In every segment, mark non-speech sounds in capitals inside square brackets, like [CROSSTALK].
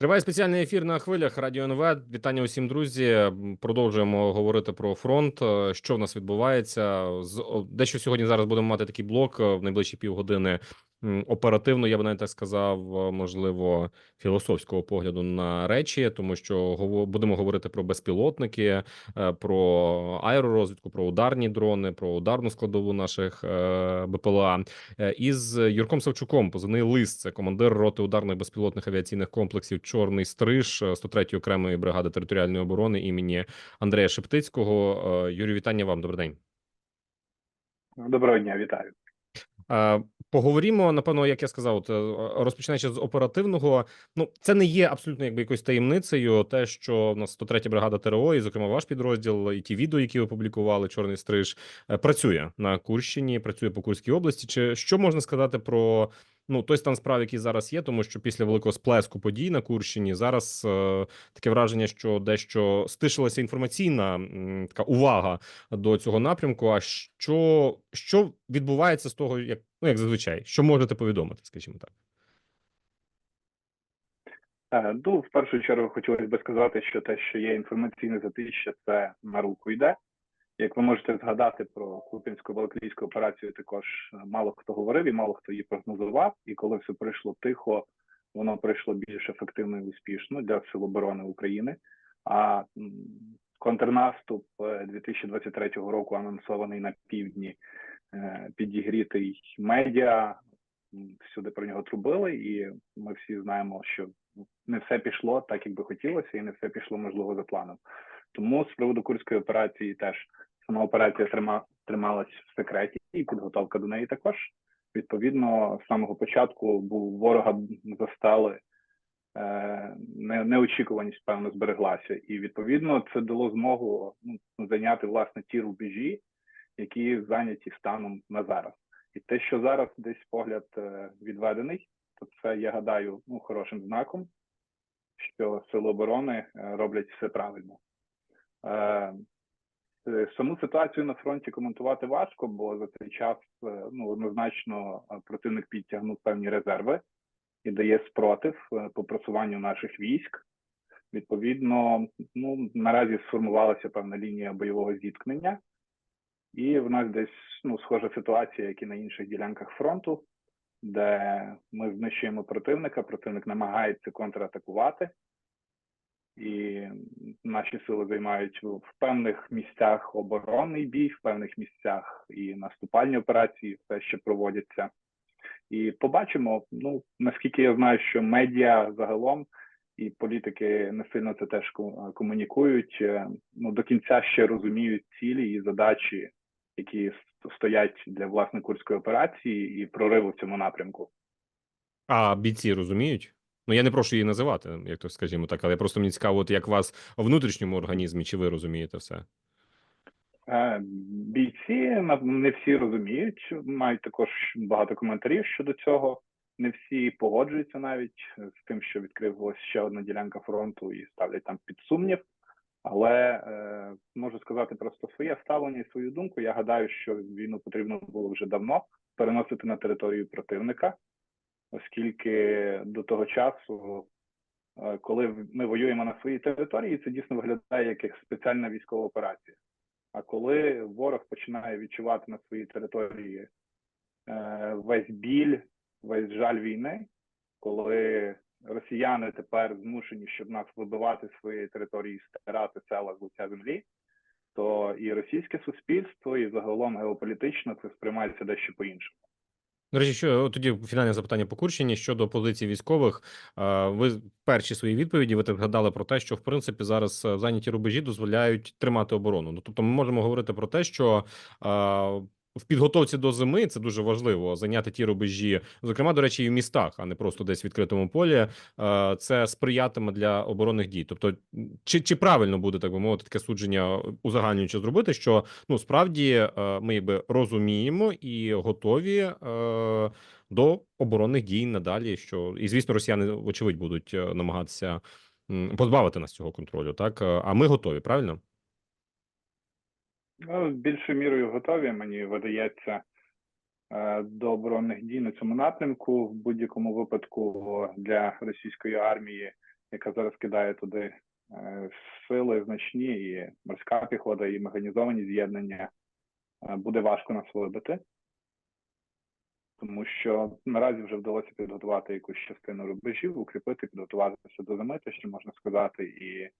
Триває спеціальний ефір на хвилях Радіо НВ. Вітання усім, друзі. Продовжуємо говорити про фронт. е, Що в нас відбувається? З дещо сьогодні зараз будемо мати такий блок е, в найближчі півгодини. Оперативно, я б навіть так сказав, е, можливо, філософського погляду на речі, тому що будемо говорити про безпілотники, е, про аеророзвідку, про ударні дрони, про ударну складову наших е, БПЛА. Із Юрком Савчуком, позивний лист, це командир роти ударних безпілотних авіаційних комплексів Чорний Стриж е, 103-ї окремої бригади територіальної оборони імені Андрея Шептицького. Юрій, вітання вам. Добрий день. Доброго дня, вітаю. Е, Поговоримо, напевно, як я сказав, от, е, розпочинаючи з оперативного. Ну, це не є абсолютно якби якоюсь таємницею. Те, що в нас 103 бригада ТРО, і зокрема ваш підрозділ, і ті відео, які ви публікували, Чорний Стриж, е, працює на Курщині, працює по Курській області. Чи що можна сказати про ну той стан справ, який зараз є, тому що після великого сплеску подій на Курщині зараз е, таке враження, що дещо стишилася інформаційна м, така увага до цього напрямку. А що, що відбувається з того, як ну як зазвичай, що можете повідомити, скажімо так? Е, Ну, в першу чергу хотілося б сказати, що те, що є інформаційне затища, це на руку йде. Як ви можете згадати про Купінську балаклійську операцію, також е, мало хто говорив і мало хто її прогнозував. І коли все пройшло тихо, воно пройшло більш ефективно і успішно для Сил оборони України. А контрнаступ е, 2023 року, анонсований на півдні, е, підігрітий медіа, всюди про нього трубили, і ми всі знаємо, що не все пішло так, як би хотілося, і не все пішло можливо за планом. Тому з приводу курської операції теж сама операція трима, трималась в секреті, і підготовка до неї також. Відповідно, з самого початку був ворога застали е, неочікуваність, певно, збереглася, і відповідно це дало змогу ну, зайняти власне ті рубежі, які зайняті станом на зараз. І те, що зараз десь погляд е, відведений, то це я гадаю ну хорошим знаком, що сили оборони е, роблять все правильно. Е, Саму ситуацію на фронті коментувати важко, бо за цей час е, ну однозначно е, противник підтягнув певні резерви і дає спротив по просуванню наших військ. Відповідно, ну наразі сформувалася певна лінія бойового зіткнення, і в нас десь ну схожа ситуація, як і на інших ділянках фронту, де ми знищуємо противника, противник намагається контратакувати, і наші сили займають в певних місцях оборонний бій, в певних місцях і наступальні операції, все ще проводяться. І побачимо. Ну наскільки я знаю, що медіа загалом і політики не сильно це теж комунікують. е, Ну до кінця ще розуміють цілі і задачі, які стоять для власне курської операції і прориву в цьому напрямку. А бійці розуміють? Ну я не прошу її називати, як то скажімо так, але просто мені цікаво, от як вас в внутрішньому організмі, чи ви розумієте все? Е, Бійці не всі розуміють, мають також багато коментарів щодо цього. Не всі погоджуються навіть з тим, що відкрилася ще одна ділянка фронту і ставлять там під сумнів. Але е, можу сказати просто своє ставлення і свою думку. Я гадаю, що війну потрібно було вже давно переносити на територію противника, оскільки до того часу, е, коли ми воюємо на своїй території, це дійсно виглядає як спеціальна військова операція. А коли ворог починає відчувати на своїй території е, весь біль, весь жаль війни, коли росіяни тепер змушені, щоб нас вибивати з своєї території, стирати села з лиця землі, то і російське суспільство, і загалом геополітично це сприймається дещо по-іншому. До речі, що тоді фінальне запитання по Курщині щодо позиції військових. Ви в свої відповіді ви так згадали про те, що в принципі зараз е, зайняті рубежі дозволяють тримати оборону. Ну тобто, ми можемо говорити про те, що в підготовці до зими це дуже важливо зайняти ті рубежі, зокрема, до речі, і в містах, а не просто десь в відкритому полі. Е, Це сприятиме для оборонних дій. Тобто, чи, чи правильно буде так би мовити таке судження узагальнюючи зробити, що ну справді е, ми якби розуміємо і готові е, до оборонних дій надалі. Що і звісно, росіяни вочевидь будуть намагатися позбавити нас цього контролю. Так а ми готові, правильно? Ну, більшою мірою готові, мені видається, е, до оборонних дій на цьому напрямку. В будь-якому випадку для російської армії яка зараз кидає туди е, сили значні, і морська піхота, і механізовані з'єднання, е, буде важко нас вибити. Тому що наразі вже вдалося підготувати якусь частину рубежів, укріпити, підготуватися до зими, те, що можна сказати. І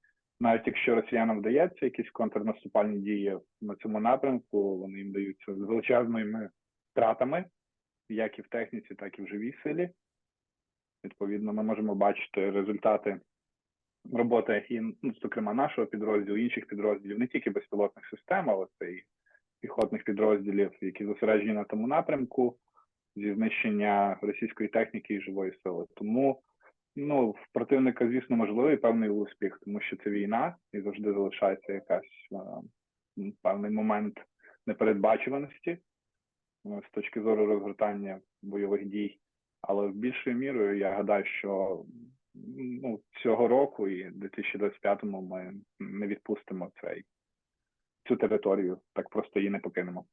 навіть якщо росіянам вдається якісь контрнаступальні дії на цьому напрямку, вони їм даються з величезними втратами, як і в техніці, так і в живій силі. Відповідно, ми можемо бачити результати роботи і, ну, зокрема, нашого підрозділу, інших підрозділів, не тільки безпілотних систем, але це і піхотних підрозділів, які зосереджені на тому напрямку зі знищення російської техніки і живої сили. Тому ну, в противника, звісно, можливий певний успіх, тому що це війна і завжди залишається якась е, певний момент непередбачуваності е, з точки зору розгортання бойових дій. Але в більшою мірою я гадаю, що ну, цього року і в 2025-му ми не відпустимо цей цю територію, так просто її не покинемо.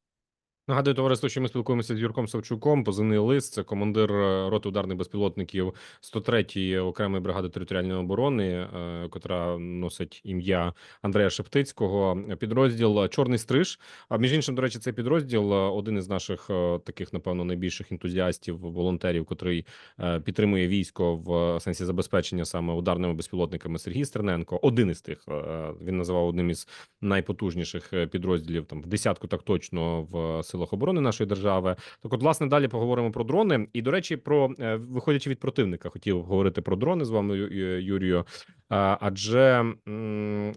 Нагадую, товариство, що ми спілкуємося з Юрком Савчуком, позивний лист, це командир е, роти ударних безпілотників 103-ї окремої бригади територіальної оборони, е, котра носить ім'я Андрея Шептицького. Підрозділ Чорний Стриж. А між іншим, до речі, цей підрозділ е, один із наших таких, напевно, найбільших ентузіастів, волонтерів, котрий підтримує військо в сенсі забезпечення саме ударними безпілотниками. Сергій Стерненко, один із тих. Він називав одним із найпотужніших підрозділів там в десятку, так точно в силах оборони нашої держави. Так, от, власне, далі поговоримо про дрони. І до речі, про е, виходячи від противника, хотів говорити про дрони з вами, Юрію. Адже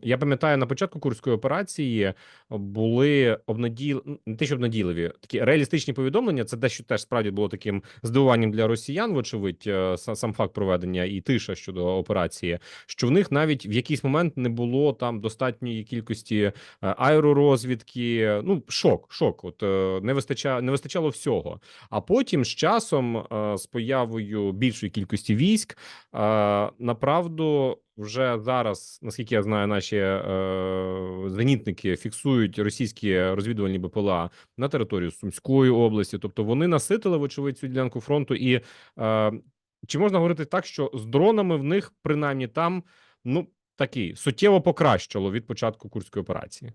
я пам'ятаю, на початку курської операції були обнаділ... не те, що обнадійливі, такі реалістичні повідомлення. Це дещо теж справді було таким здивуванням для росіян, вочевидь, е, сам факт проведення і тиша щодо операції, що в них навіть в якийсь момент не було там достатньої кількості е, аеророзвідки. Ну, шок, шок. От не вистача, не вистачало всього. А потім з часом, е, з появою більшої кількості військ, е, направду вже зараз, наскільки я знаю, наші е, зенітники фіксують російські розвідувальні БПЛА на територію Сумської області. Тобто вони наситили, вочевидь, цю ділянку фронту. І чи можна говорити так, що з дронами в них принаймні там ну такий суттєво покращило від початку курської операції?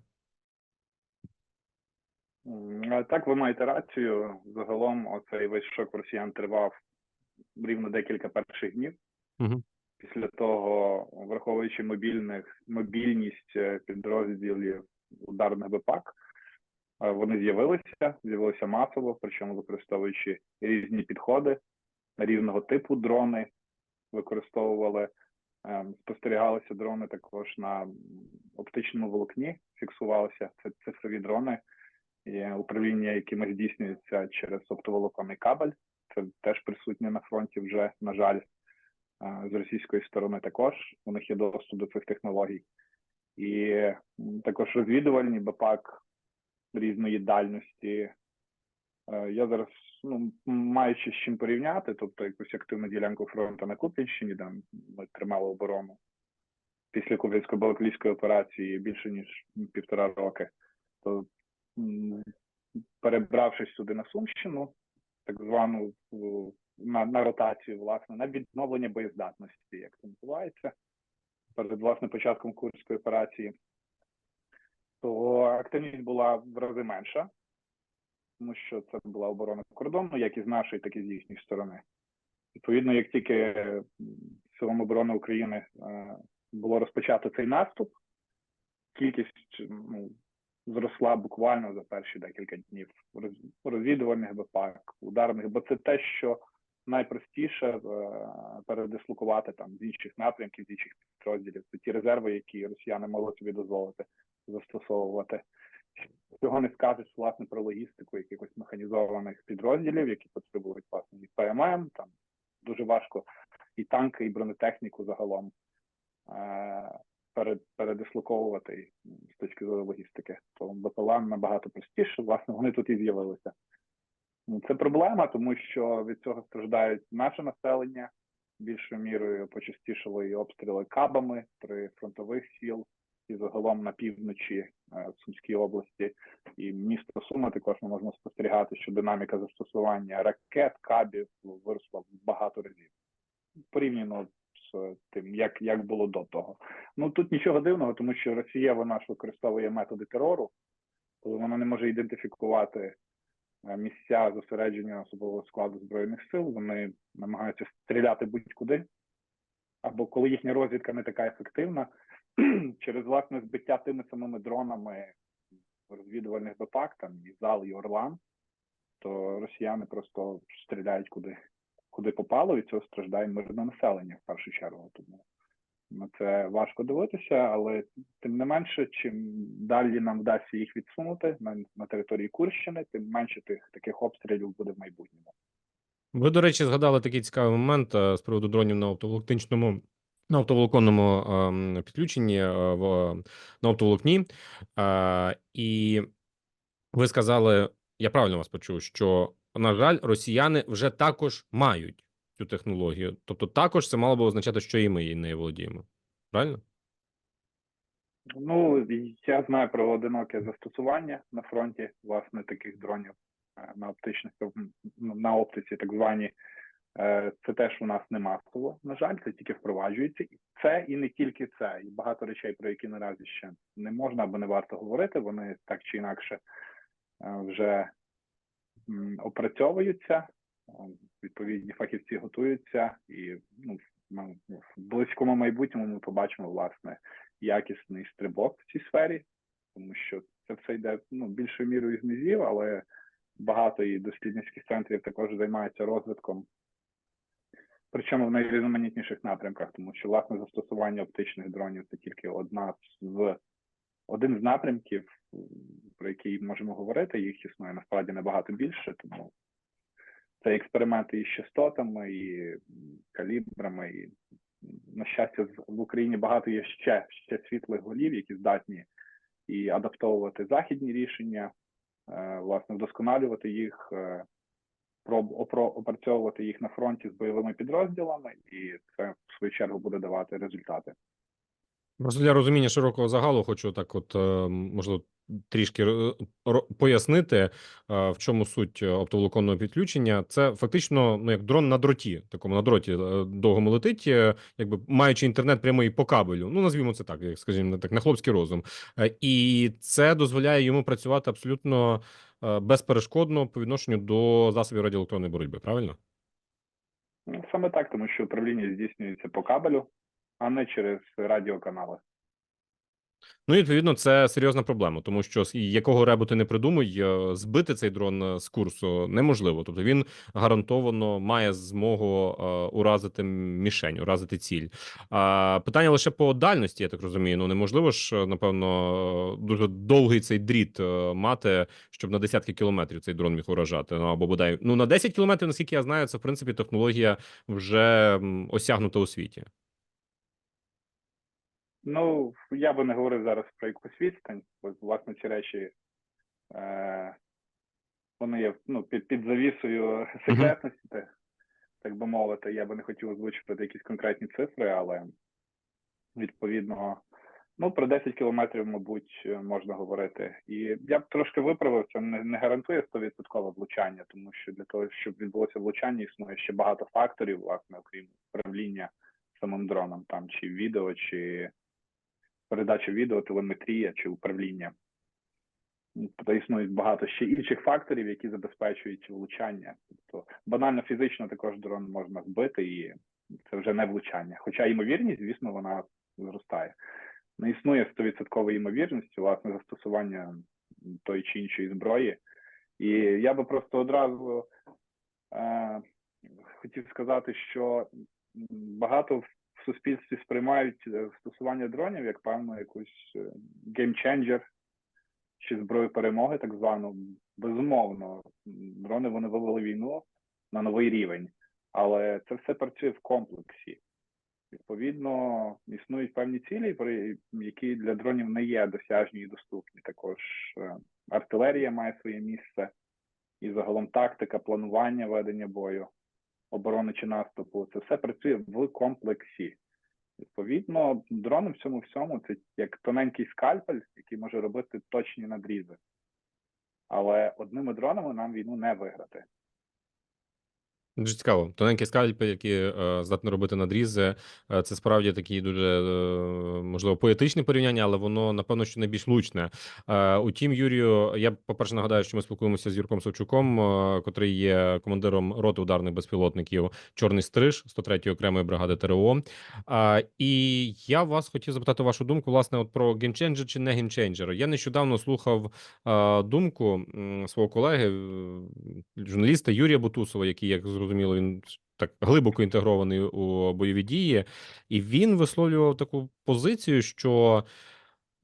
Так, ви маєте рацію. Загалом, оцей весь шок росіян тривав рівно декілька перших днів. Мгм. Після того, враховуючи мобільних мобільність е, підрозділів ударних БПАК, е, вони з'явилися, з'явилися масово, причому використовуючи різні підходи різного типу дрони, використовували. Ем, Спостерігалися дрони також на оптичному волокні, фіксувалися це цифрові дрони, і управління, якими здійснюється через оптоволоконний кабель. Це теж присутнє на фронті вже, на жаль, е, з російської сторони також. У них є доступ до цих технологій. І також розвідувальні БПАК різної дальності. Е, Я зараз, ну, маючи з чим порівняти, тобто якусь активну ділянку фронту на Куп'янщині, де ми тримали оборону після Куп'янсько-Балаклійської операції більше ніж півтора роки, то перебравшись сюди на Сумщину, так звану на, на ротацію, власне, на відновлення боєздатності, як це називається, перед власне початком Курської операції, то активність була в рази менша, тому що це була оборона кордону, як і з нашої, так і з їхньої сторони. Відповідно, як тільки силам оборони України е, було розпочато цей наступ, кількість ну, зросла буквально за перші декілька днів розвідувальних БПАК, ударних, бо це те, що найпростіше е, передислокувати там з інших напрямків, з інших підрозділів. Це ті резерви, які росіяни могли собі дозволити застосовувати. Цього не скажеш власне про логістику якихось механізованих підрозділів, які потребують власне і ПММ, там дуже важко і танки, і бронетехніку загалом е, передислоковувати з точки зору логістики. То БПЛА набагато простіше, власне, вони тут і з'явилися. Ну, Це проблема, тому що від цього страждають наше населення. Більшою мірою почастішали і обстріли кабами при фронтових сіл і загалом на півночі е, в Сумській області і місто Суми також ми можемо спостерігати, що динаміка застосування ракет, кабів виросла в багато разів порівняно тим, як, як було до того. Ну тут нічого дивного, тому що Росія вона ж використовує методи терору, коли вона не може ідентифікувати е, місця зосередження особового складу збройних сил. Вони намагаються стріляти будь-куди. Або коли їхня розвідка не така ефективна, [CLEARS THROAT] через власне збиття тими самими дронами розвідувальних БПАК, там і ЗАЛ, і Орлан, то росіяни просто стріляють куди, куди попало, і цього страждає мирне населення в першу чергу. Тому на це важко дивитися, але тим не менше, чим далі нам вдасться їх відсунути на, на території Курщини, тим менше тих таких обстрілів буде в майбутньому. Ви, до речі, згадали такий цікавий момент е, з приводу дронів на оптоволокничному на оптоволоконному ем, підключенні е, на оптоволокні. Е, і ви сказали, я правильно вас почув, що на жаль, росіяни вже також мають цю технологію. Тобто, також це мало би означати, що і ми її не володіємо. Правильно? Ну я знаю про одиноке застосування на фронті власне таких дронів е, на оптичних на оптиці, так звані. Е, Це теж у нас не масово. На жаль, це тільки впроваджується. І це і не тільки це, і багато речей, про які наразі ще не можна або не варто говорити. Вони так чи інакше е, вже опрацьовуються. Відповідні фахівці готуються, і ну, в близькому майбутньому ми побачимо власне якісний стрибок в цій сфері, тому що це все йде ну, більшою мірою з низів, але багато і дослідницьких центрів також займаються розвитком, причому в найрізноманітніших напрямках, тому що власне застосування оптичних дронів це тільки одна з один з напрямків, про який можемо говорити. Їх існує насправді набагато більше, тому це експерименти із частотами, і калібрами, і на щастя, в Україні багато є ще, ще світлих голів, які здатні і адаптовувати західні рішення, е, власне, вдосконалювати їх, е, опрацьовувати їх на фронті з бойовими підрозділами, і це в свою чергу буде давати результати. Просто для розуміння широкого загалу хочу так, от е, можливо, трішки ро- пояснити, е, в чому суть е, оптоволоконного підключення. Це фактично ну як дрон на дроті, такому на дроті е, довгому летить, е, якби маючи інтернет прямий по кабелю. Ну назвімо це так, як скажімо так, на хлопський розум. Е, І це дозволяє йому працювати абсолютно е, безперешкодно по відношенню до засобів радіоелектронної боротьби. Правильно? Ну, саме так, тому що управління здійснюється по кабелю, а не через радіоканали. Ну, відповідно, це серйозна проблема, тому що якого ребу ти не придумай, е, збити цей дрон е, з курсу неможливо. Тобто він гарантовано має змогу е, уразити мішень, уразити ціль. А питання лише по дальності, я так розумію. Ну неможливо ж, напевно, дуже довгий цей дріт мати, щоб на десятки кілометрів цей дрон міг уражати. Ну або бодай ну на 10 кілометрів, наскільки я знаю, це в принципі технологія вже осягнута у світі. Ну, я би не говорив зараз про якусь відстань, бо власне ці речі е, вони є ну, під, під завісою секретності, так, так би мовити. Я би не хотів озвучувати якісь конкретні цифри, але відповідно, ну про 10 кілометрів, мабуть, можна говорити. І я б трошки виправив, це не, не гарантує 100% влучання, тому що для того, щоб відбулося влучання, існує ще багато факторів, власне, окрім управління самим дроном, там чи відео, чи передача відео, телеметрія чи управління. Тобто існують багато ще інших факторів, які забезпечують влучання. Тобто банально фізично також дрон можна збити, і це вже не влучання. Хоча ймовірність, звісно, вона зростає. Не існує 100% ймовірності власне застосування тої чи іншої зброї. І я би просто одразу е, хотів сказати, що багато суспільстві сприймають е, застосування дронів як певну якусь геймченджер чи зброю перемоги, так звану. Безумовно, дрони вони вивели війну на новий рівень, але це все працює в комплексі. Відповідно, існують певні цілі, які для дронів не є досяжні і доступні. Також е, артилерія має своє місце, і загалом тактика, планування ведення бою, оборони чи наступу. Це все працює в комплексі. Відповідно, дрони в цьому всьому це як тоненький скальпель, який може робити точні надрізи. Але одними дронами нам війну не виграти. Дуже цікаво. Тоненький скальпель, який е, здатний робити надрізи. Е, це справді такі дуже е, можливо поетичне порівняння, але воно напевно що найбільш влучне. Е, утім, Юрію, я по-перше нагадаю, що ми спілкуємося з Юрком Савчуком, е, котрий є командиром роти ударних безпілотників Чорний Стриж 103-ї окремої бригади ТРО. А, і я вас хотів запитати вашу думку, власне, от про геймченджер чи не геймченджер. Я нещодавно слухав е, думку свого колеги, е, журналіста Юрія Бутусова, який, як зрозуміло, він так глибоко інтегрований у бойові дії, і він висловлював таку позицію, що.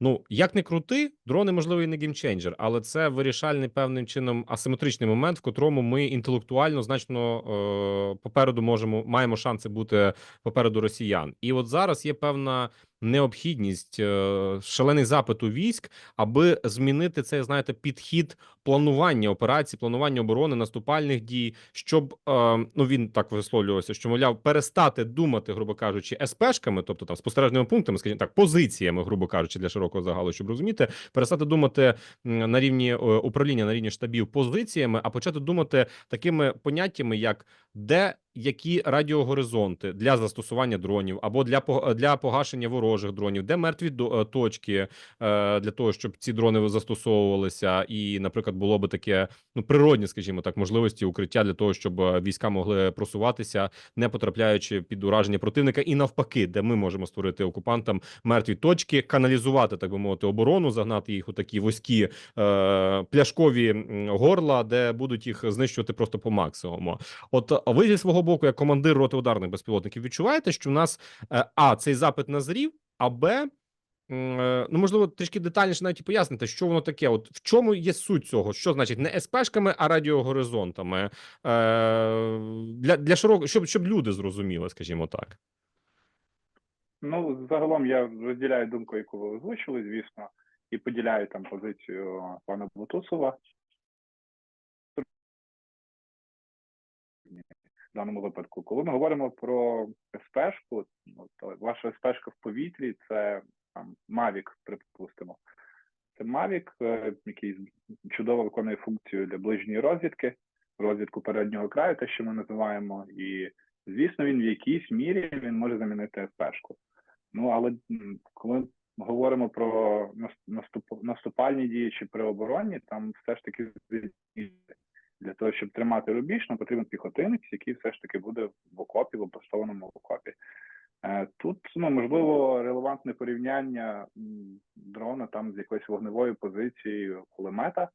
Ну, як не крути, дрони, можливо, і не геймченджер, але це вирішальний певним чином асиметричний момент, в котрому ми інтелектуально значно е, попереду можемо маємо шанси бути попереду росіян. І от зараз є певна необхідність, е, шалений запит у військ, аби змінити цей, знаєте, підхід планування операцій, планування оборони, наступальних дій, щоб е, ну він так висловлювався, що мовляв, перестати думати, грубо кажучи, СПшками, тобто там спостережними пунктами, скажімо так, позиціями, грубо кажучи, для широкого загалу, щоб розуміти, перестати думати на рівні е, управління, на рівні штабів позиціями, а почати думати такими поняттями, як де які радіогоризонти для застосування дронів або для для погашення ворожих дронів, де мертві е, точки для того, щоб ці дрони застосовувалися, і, наприклад, було би таке ну природні, скажімо так, можливості укриття для того, щоб е, війська могли просуватися, не потрапляючи під ураження противника, і навпаки, де ми можемо створити окупантам мертві точки, каналізувати, так би мовити, оборону, загнати їх у такі вузькі е, пляшкові горла, де будуть їх знищувати просто по максимуму. От ви зі свого боку, як командир роти ударних безпілотників, відчуваєте, що в нас е, а цей запит назрів, а б. Е, Ну, можливо, трішки детальніше навіть пояснити, що воно таке. От в чому є суть цього? Що значить не СПшками, а радіогоризонтами е, для для широко, щоб щоб люди зрозуміли, скажімо так. Ну, загалом я розділяю думку, яку ви озвучили, звісно, і поділяю там позицію пана Бутусова. В даному випадку, коли ми говоримо про СПшку, ну, то ваша СПшка в повітрі це там Mavic, припустимо. Це Mavic, е, який чудово виконує функцію для ближньої розвідки, розвідку переднього краю, те, що ми називаємо, і звісно, він в якійсь мірі він може замінити СПшку. Ну але коли ми говоримо про наступ, наступальні дії чи при обороні, там все ж таки для того, щоб тримати рубіж, нам потрібен піхотинець, який все ж таки буде в окопі, в облаштованому окопі. Е, Тут ну можливо релевантне порівняння дрона там з якоюсь вогневою позицією кулемета,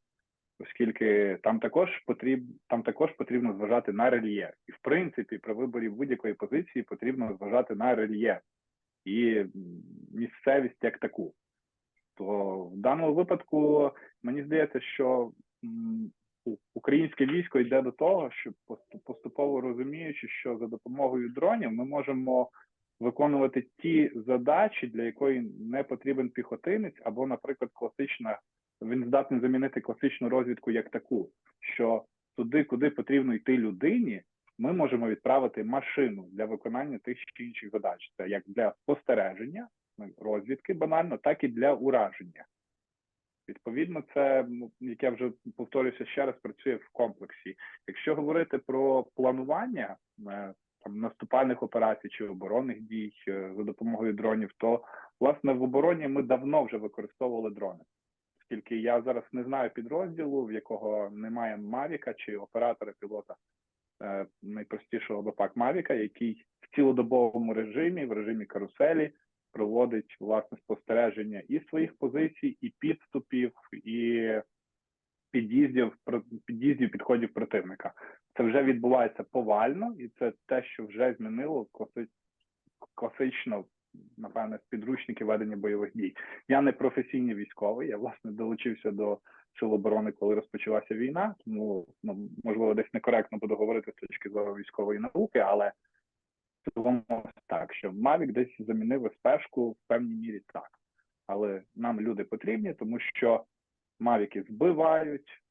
оскільки там також потріб, там також потрібно зважати на рельєф. І в принципі, при виборі будь-якої позиції потрібно зважати на рельєф і місцевість як таку. То в даному випадку мені здається, що українське військо йде до того, що поступово розуміючи, що за допомогою дронів ми можемо виконувати ті задачі, для якої не потрібен піхотинець, або, наприклад, класична він здатний замінити класичну розвідку як таку, що туди, куди потрібно йти людині, ми можемо відправити машину для виконання тих чи інших задач. Це як для спостереження, ну, розвідки банально, так і для ураження. Відповідно, це ну, як я вже повторюся ще раз, працює в комплексі. Якщо говорити про планування е, там наступальних операцій чи оборонних дій за допомогою дронів, то власне в обороні ми давно вже використовували дрони. Оскільки я зараз не знаю підрозділу, в якого немає Мавіка чи оператора пілота е, найпростішого БПАК Мавіка, який в цілодобовому режимі, в режимі каруселі, проводить власне спостереження і своїх позицій, і підступів, і під'їздів під'їздів підходів противника. Це вже відбувається повально, і це те, що вже змінило класи- класично, напевне, підручники ведення бойових дій. Я не професійний військовий. Я власне долучився до сил оборони, коли розпочалася війна. Тому ну можливо десь некоректно буду говорити з точки зору військової науки, але цілому так, що Mavic десь замінив СПшку в певній мірі так. Але нам люди потрібні, тому що Мавіки збивають.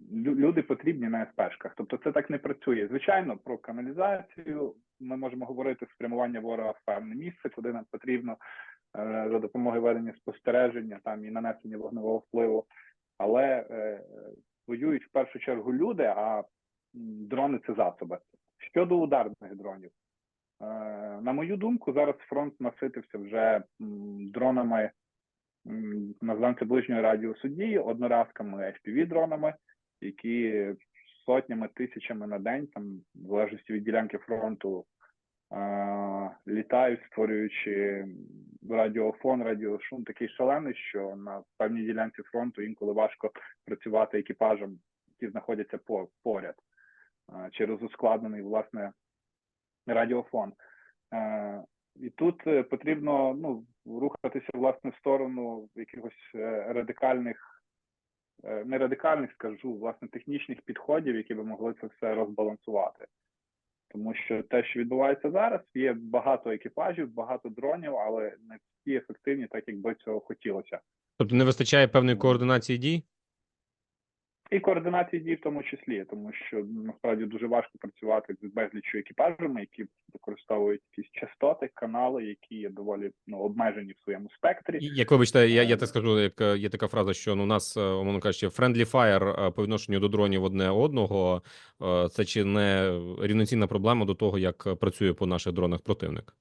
Лю- люди потрібні на СПшках. Тобто це так не працює. Звичайно, про каналізацію ми можемо говорити спрямування ворога в певне місце, куди нам потрібно е, за допомогою ведення спостереження там і нанесення вогневого впливу. Але е, воюють в першу чергу люди, а дрони це засоби. Щодо ударних дронів, е, на мою думку, зараз фронт наситився вже дронами, називаємо це ближньої радіусу дії, одноразками fpv дронами, які сотнями, тисячами на день, там, в залежності від ділянки фронту, літають, створюючи радіофон, радіошум такий шалений, що на певній ділянці фронту інколи важко працювати екіпажам, які знаходяться по, поряд через ускладнений власне радіофон. І тут е, потрібно ну, рухатися власне в сторону якихось е, радикальних, не радикальних, скажу, власне, технічних підходів, які би могли це все розбалансувати. Тому що те, що відбувається зараз, є багато екіпажів, багато дронів, але не всі ефективні, так як би цього хотілося. Тобто не вистачає певної координації дій? І координації дій в тому числі, тому що насправді дуже важко працювати з безліччю екіпажами, які використовують якісь частоти, канали, які є доволі ну, обмежені в своєму спектрі. Як вибачте, я, я так скажу, як е, є така фраза, що ну, у нас, е, умовно кажучи, friendly fire е, по відношенню до дронів одне одного. е, Це чи не рівноцінна проблема до того, як е, працює по наших дронах противник?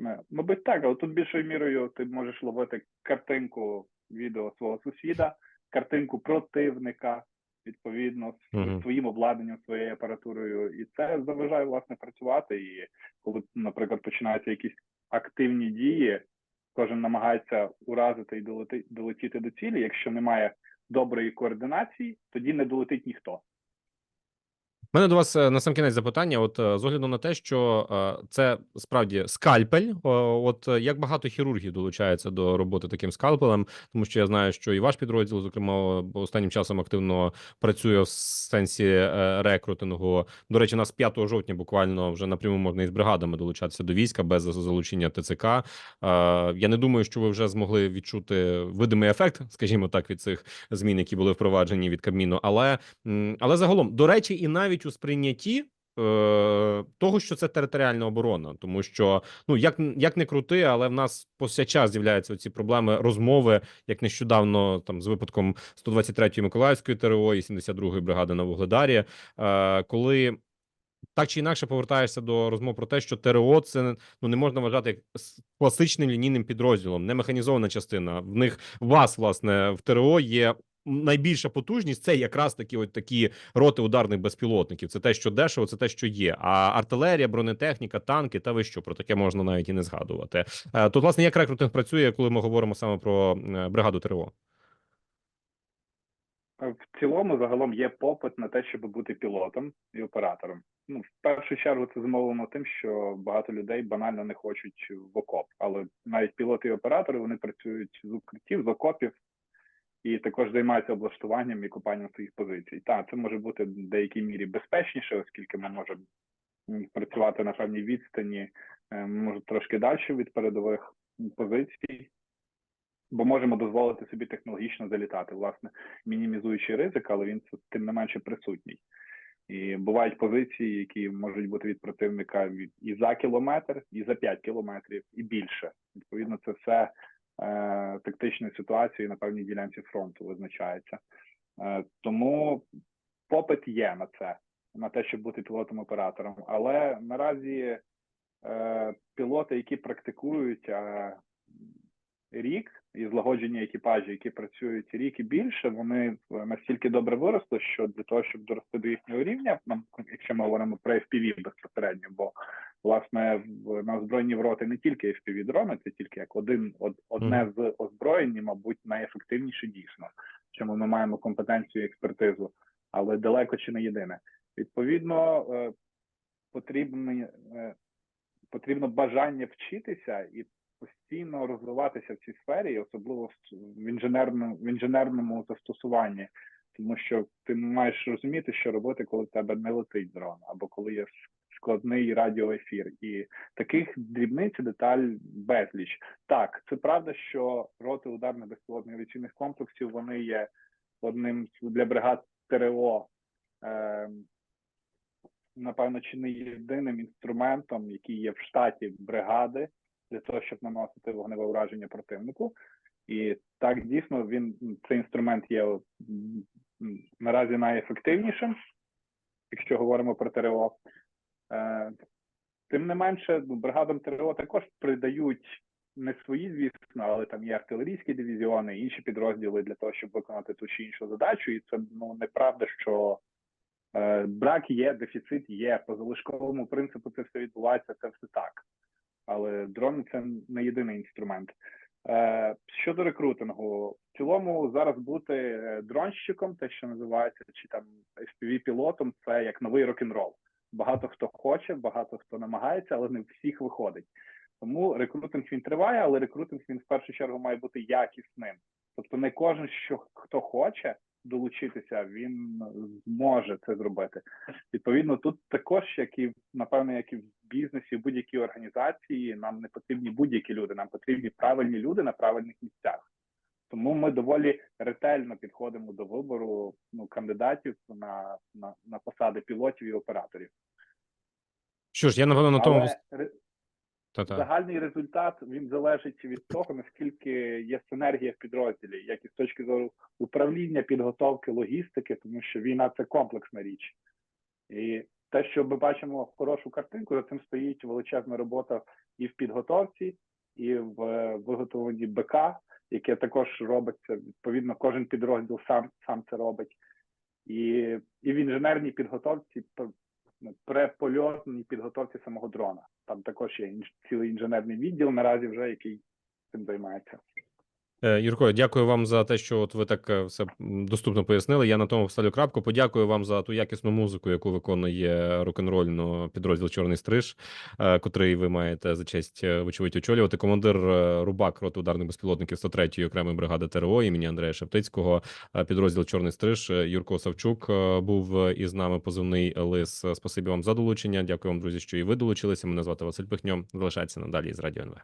Е, Мабуть, так, але тут більшою мірою ти можеш ловити картинку відео свого сусіда, картинку противника, відповідно, з Мгм. своїм обладнанням, своєю апаратурою, і це заважає власне працювати. І коли, наприклад, починаються якісь активні дії, кожен намагається уразити і долети, долетіти до цілі. Якщо немає доброї координації, тоді не долетить ніхто. Мене до вас е, на сам кінець запитання. От е, з огляду на те, що е, це справді скальпель. От як багато хірургів долучається до роботи таким скальпелем, тому що я знаю, що і ваш підрозділ, зокрема, останнім часом активно працює в сенсі рекрутингу. До речі, нас 5 жовтня буквально вже напряму можна із бригадами долучатися до війська без залучення ТЦК. Я не думаю, що ви вже змогли відчути видимий ефект, скажімо так, від цих змін, які були впроваджені від Кабміну. Але Але загалом, до речі, і навіть у сприйнятті е, того, що це територіальна оборона, тому що ну як як не крути, але в нас повсякчас з'являються ці проблеми розмови, як нещодавно там з випадком 123-ї Миколаївської ТРО і 72-ї бригади на Вугледарі, е, коли. Так чи інакше повертаєшся до розмов про те, що ТРО це ну не можна вважати як класичним лінійним підрозділом, не механізована частина. В них у вас, власне, в ТРО є найбільша потужність. Це якраз такі от такі роти ударних безпілотників. Це те, що дешево, це те, що є. А артилерія, бронетехніка, танки та ви що про таке можна навіть і не згадувати. Е, Тут, власне, як рекрутинг працює, коли ми говоримо саме про е, бригаду ТРО? В цілому загалом є попит на те, щоб бути пілотом і оператором. Ну, в першу чергу це зумовлено тим, що багато людей банально не хочуть в окоп, але навіть пілоти і оператори вони працюють з укриттів, з окопів і також займаються облаштуванням і купанням своїх позицій. Так, це може бути в деякій мірі безпечніше, оскільки ми можемо працювати на певній відстані, е, може трошки далі від передових позицій, бо можемо дозволити собі технологічно залітати, власне, мінімізуючи ризик, але він тим не менше присутній. І бувають позиції, які можуть бути від противника від і за кілометр, і за 5 кілометрів, і більше. Відповідно, це все е, тактичною ситуацією на певній ділянці фронту визначається. Е, тому попит є на це, на те, щоб бути пілотом-оператором. Але наразі е, пілоти, які практикують е, рік, і злагоджені екіпажі, які працюють рік і більше, вони настільки добре виросли, що для того, щоб дорости до їхнього рівня, нам, якщо ми говоримо про FPV безпосередньо, бо власне в на озброєнні в роти не тільки FPV дрони, це тільки як один од, одне з озброєнь, мабуть, найефективніше дійсно, в чому ми маємо компетенцію і експертизу, але далеко чи не єдине. Відповідно, е, потрібні, е, потрібно бажання вчитися і постійно розвиватися в цій сфері, особливо в- в інженерному в інженерному застосуванні, тому що ти маєш розуміти, що робити, коли в тебе не летить дрон, або коли є складний радіоефір. І таких дрібниць і деталь безліч. Так, це правда, що роти ударних безпілотних авіаційних комплексів вони є одним для бригад ТРО. Е, Напевно, чи не єдиним інструментом, який є в штаті бригади, для того, щоб наносити вогневе ураження противнику. І так дійсно він цей інструмент є наразі найефективнішим, якщо говоримо про ТРО. Е, Тим не менше, ну, бригадам ТРО також придають не свої, звісно, але там є артилерійські дивізіони, інші підрозділи для того, щоб виконати ту чи іншу задачу. І це ну неправда, що е, брак є, дефіцит є. По залишковому принципу це все відбувається, це все так. Але дрони це не єдиний інструмент. Е, щодо рекрутингу, в цілому зараз бути е, дронщиком, те, що називається, чи там FPV-пілотом, це як новий рок-н-рол. Багато хто хоче, багато хто намагається, але не всіх виходить. Тому рекрутинг він триває, але рекрутинг він в першу чергу має бути якісним. Тобто не кожен, що хто хоче долучитися, він зможе це зробити. Відповідно, тут також, як і напевно, як і в бізнесі, в будь-якій організації, нам не потрібні будь-які люди, нам потрібні правильні люди на правильних місцях. Тому ми доволі ретельно підходимо до вибору ну, кандидатів на, на, на посади пілотів і операторів. Що ж, я напевно на тому Але та-та. загальний результат він залежить від того, наскільки є синергія в підрозділі, як і з точки зору управління, підготовки, логістики, тому що війна це комплексна річ. І те, що ми бачимо хорошу картинку, за цим стоїть величезна робота і в підготовці, і в е, виготовленні БК, яке також робиться. Відповідно, кожен підрозділ сам сам це робить. І, і в інженерній підготовці п- препольотній підготовці самого дрона. Там також є інж, цілий інженерний відділ наразі вже, який цим займається. Е, Юрко, дякую вам за те, що от ви так е, все доступно пояснили. Я на тому вставлю крапку. Подякую вам за ту якісну музику, яку виконує рок-н-рольно підрозділ Чорний стриж, е, котрий ви маєте за честь вочевидь очолювати. Командир Рубак роти ударних безпілотників 103-ї окремої бригади ТРО імені Андрея Шептицького. Підрозділ Чорний стриж Юрко Савчук був із нами. Позивний лис. Спасибі вам за долучення. Дякую вам, друзі, що і ви долучилися. Мене звати Василь Пихньо. Залишайтеся надалі з радіо НВ.